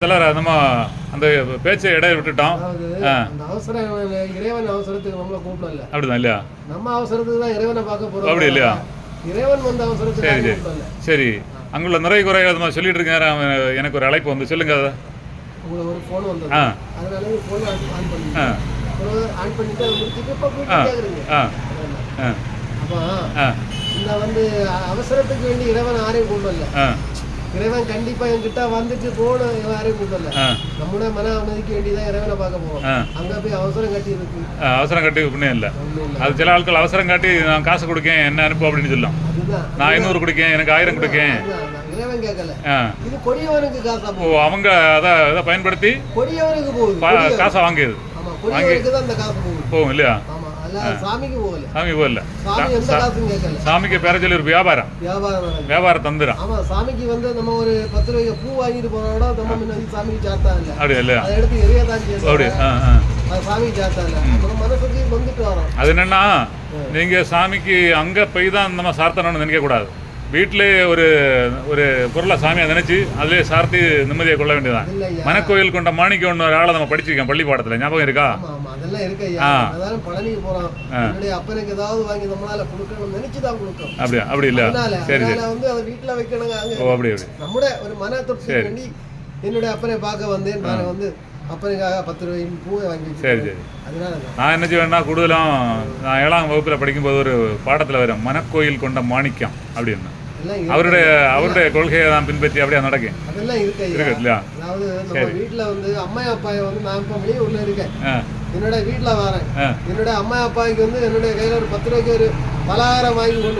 தலைவர் நம்ம அந்த பேச்சை இடைய விட்டுட்டோம் அவசரம் இறைவன் அவசரத்துக்கு நம்மள கூப்பிடல அப்படிதான் இல்லையா? நம்ம அவசரத்துக்கு தான் இறைவனை பார்க்க போறோம். அப்படி இல்லையா? இறைவன் வந்த அவசரத்துக்கு சரி சரி. சரி. அங்குள்ள நிறை குறைகள் நம்ம சொல்லிட்டு இருக்கேன் எனக்கு ஒரு அழைப்பு வந்து. சொல்லுங்க அதை. ஒரு ஃபோன் வந்தது. ஆ. அதனால ஃபோன் ஆன் பண்ணி ஆன் பண்ணிட்டு அதை முடிச்சுட்டு இப்போ ஆ. அப்போ ஆ. இந்த வந்து அவசரத்துக்கு வேண்டி இறைவன் யாரையும் கூப்பிடல. ஆ. இறைவன் கண்டிப்பா என்கிட்ட வந்துட்டு போன யாரையும் கூப்பிடல. ஆ. நம்முடைய மன அமைதிக்கு வேண்டிதான் இறைவனை பார்க்க போறோம். ஆ. அங்க போய் அவசரம் கட்டி இருக்கு அவசரம் காட்டி ஒண்ணும் இல்ல. அது சில ஆட்கள் அவசரம் காட்டி நான் காசு கொடுக்கேன் என்ன அனுப்பு அப்படின்னு சொல்லலாம் நான் ஐநூறு கொடுக்கேன் எனக்கு ஆயிரம் கொடுக்கேன். இறைவன் கேட்கல இது கொடியவனுக்கு காசா அவங்க அதை பயன்படுத்தி கொடியவனுக்கு போகுது. காசை வாங்கியது. போகுது. போகும் இல்லையா? சாமிக்கு போகல. சாமிக்கு பேர சொல்லி ஒரு வியாபாரம். வியாபாரம் தந்துடும் ஆமா சாமிக்கு வந்து நம்ம ஒரு பத்து ரூபாய்க்கு பூ வாங்கிட்டு போனோட நம்ம முன்ன வந்து சாமிக்கு சாத்தா இல்ல அப்படி இல்லையா? அதை எடுத்து எரிய தான் அப்படி சாமிக்கு சாத்தா இல்ல அப்புறம் மனசுக்கு வந்துட்டு வரோம். அது என்னன்னா நீங்க சாமிக்கு அங்க போய் தான் நம்ம சார்த்தணும்னு நினைக்க கூடாது வீட்டிலே ஒரு ஒரு பொருளை சாமியை நினைச்சு அதிலே சார்த்தி நிம்மதியை கொள்ள வேண்டியதான் மனக்கோயில் கொண்ட மாணிக்க ஒன்று ஒரு ஆளை நம்ம படிச்சிருக்கோம் பள்ளி பாடத்துல ஞாபகம் இருக்கா? அப்படியா? அப்படி இல்ல சரி சரி. ஓ அப்படி அப்படி. என்னுடைய அப்பனை பார்க்க வந்தேன். வந்து அப்பனுக்காக பத்து ரூபாய்க்கு பூவை வாங்கி சரி அதனால தான். நான் என்ன செய்வேன்னா கூடுதலும் நான் ஏழாம் வகுப்பில் படிக்கும்போது ஒரு பாடத்தில் வரும் மனக்கோயில் கொண்ட மாணிக்கம் அப்படின்னு. அவருடைய அவருடைய கொள்கையை தான் பின்பற்றி அப்படியே நடக்கும் அதெல்லாம் இருக்கு இருக்கு இல்லையா? அதாவது நம்ம வீட்டுல வந்து அம்மா அப்பா வந்து நான் இப்ப வெளியூர்ல இருக்கேன். என்னோட வீட்டுல வரேன். என்னோட அம்மா அப்பாவுக்கு வந்து என்னுடைய கையில ஒரு பத்து ரூபாய்க்கு ஒரு பலகாரம் வாங்கி கொண்டு